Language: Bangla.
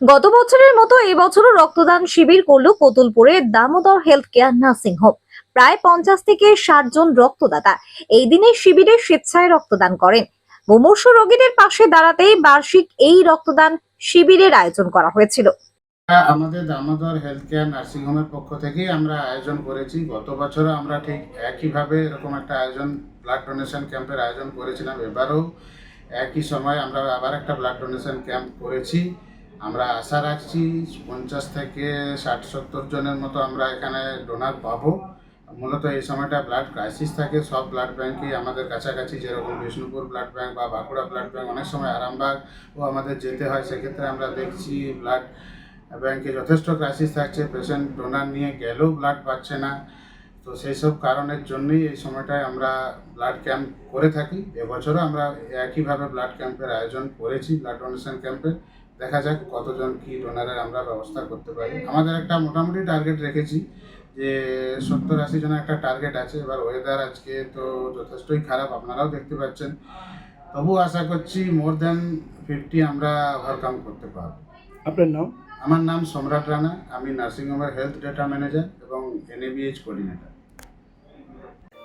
গত বছরের মতো এই বছরও রক্তদান শিবির করল কতুলপুরে Damodar health care nursing home. প্রায় পঞ্চাশ থেকে ষাট জন রক্তদাতা এই দিনে শিবিরে স্বেচ্ছায় রক্তদান করেন। মুমূর্ষু রোগীদের পাশে দাঁড়াতেই বার্ষিক এই রক্তদান শিবিরের আয়োজন করা হয়েছিল। হ্যাঁ, আমাদের দামোদর হেলথ কেয়ার নার্সিং হোমের পক্ষ থেকেই আমরা আয়োজন করেছি। গত বছরও আমরা ঠিক একইভাবে এরকম একটা আয়োজন ব্লাড ডোনেশন ক্যাম্পের আয়োজন করেছিলাম। এবারও একই সময় আমরা আবার একটা ব্লাড ডোনেশন ক্যাম্প করেছি। আমরা আশা রাখছি পঞ্চাশ থেকে ষাট, সত্তর জনের মতো আমরা এখানে ডোনার পাবো। মূলত এই সময়টা ব্লাড ক্রাইসিস থাকে, সব ব্লাড ব্যাঙ্কই আমাদের কাছাকাছি, যেরকম বিষ্ণুপুর ব্লাড ব্যাঙ্ক বা বাঁকুড়া ব্লাড ব্যাঙ্ক অনেক সময় আরামবাগ ও আমাদের যেতে হয়। সেক্ষেত্রে আমরা দেখছি ব্লাড ব্যাঙ্কে যথেষ্ট ক্রাইসিস থাকছে পেশেন্ট ডোনার নিয়ে গেলেও ব্লাড পাচ্ছে না। তো সেই সব কারণের জন্যই এই সময়টায় আমরা ব্লাড ক্যাম্প করে থাকি। এবছরও আমরা একইভাবে ব্লাড ক্যাম্পের আয়োজন করেছি ব্লাড ডোনেশন ক্যাম্পে দেখা যাক কতজন কি ডোনারের আমরা ব্যবস্থা করতে পারি। আমাদের একটা মোটামুটি টার্গেট রেখেছি যে সত্তর আশি জনের একটা টার্গেট আছে। এবার ওয়েদার আজকে তো যথেষ্টই খারাপ আপনারাও দেখতে পাচ্ছেন। তবু আশা করছি মোর দেন ফিফটি আমরা ওভারকাম করতে পারব। আপনার নাম? আমার নাম সম্রাট রানা। আমি নার্সিংহোমের হেলথ ডেটা ম্যানেজার এবং এনএবিএইচ কোঅর্ডিনেটর